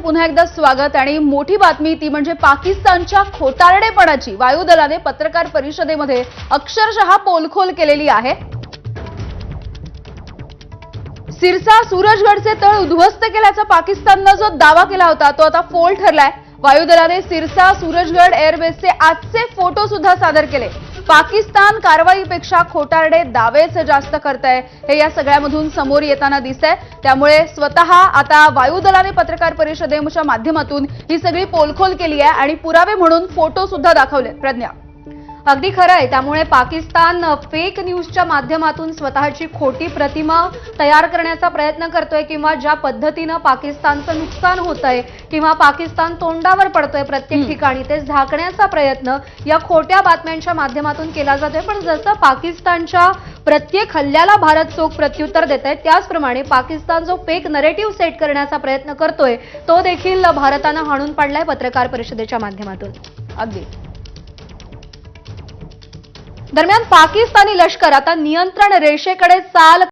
पुन्हा एकदा स्वागत आणि मोठी बातमी ती म्हणजे पाकिस्तानच्या खोटारडेपणाची वायुदलाने पत्रकार परिषदेमध्ये अक्षरशः पोलखोल केलेली आहे. सिरसा सूरजगडचे तळ उद्ध्वस्त केल्याचा पाकिस्ताननं जो दावा केला होता तो आता फोल ठरलाय. वायुदलाने सिरसा सूरजगड एअरबेसचे आजचे फोटो सुद्धा सादर केले. पाकिस्तान कारवाईपेक्षा खोटारडे दावेच जास्त करत आहे हे या सगळ्यामधून समोर येताना दिसत आहे त्यामुळे स्वतः आता वायुदलाने पत्रकार परिषदेच्या माध्यमातून ही सगळी पोलखोल केली आहे आणि पुरावे म्हणून फोटो सुद्धा दाखवले प्रज्ञा. अगदी खरं आहे त्यामुळे पाकिस्तान फेक न्यूजच्या माध्यमातून स्वतःची खोटी प्रतिमा तयार करण्याचा प्रयत्न करतोय किंवा ज्या पद्धतीनं पाकिस्तानचं नुकसान होत आहे किंवा पाकिस्तान तोंडावर पडतोय प्रत्येक. ठिकाणी ते झाकण्याचा प्रयत्न या खोट्या बातम्यांच्या माध्यमातून केला जातोय. पण जसं पाकिस्तानच्या प्रत्येक हल्ल्याला भारत चोख प्रत्युत्तर देत आहे त्याचप्रमाणे पाकिस्तान जो फेक नरेटिव्ह सेट करण्याचा प्रयत्न करतोय तो देखील भारतानं हाणून पाडलाय पत्रकार परिषदेच्या माध्यमातून. अगदी. दरम्यान पाकिस्तानी लष्कर आता नियंत्रण रेषेकडे चाल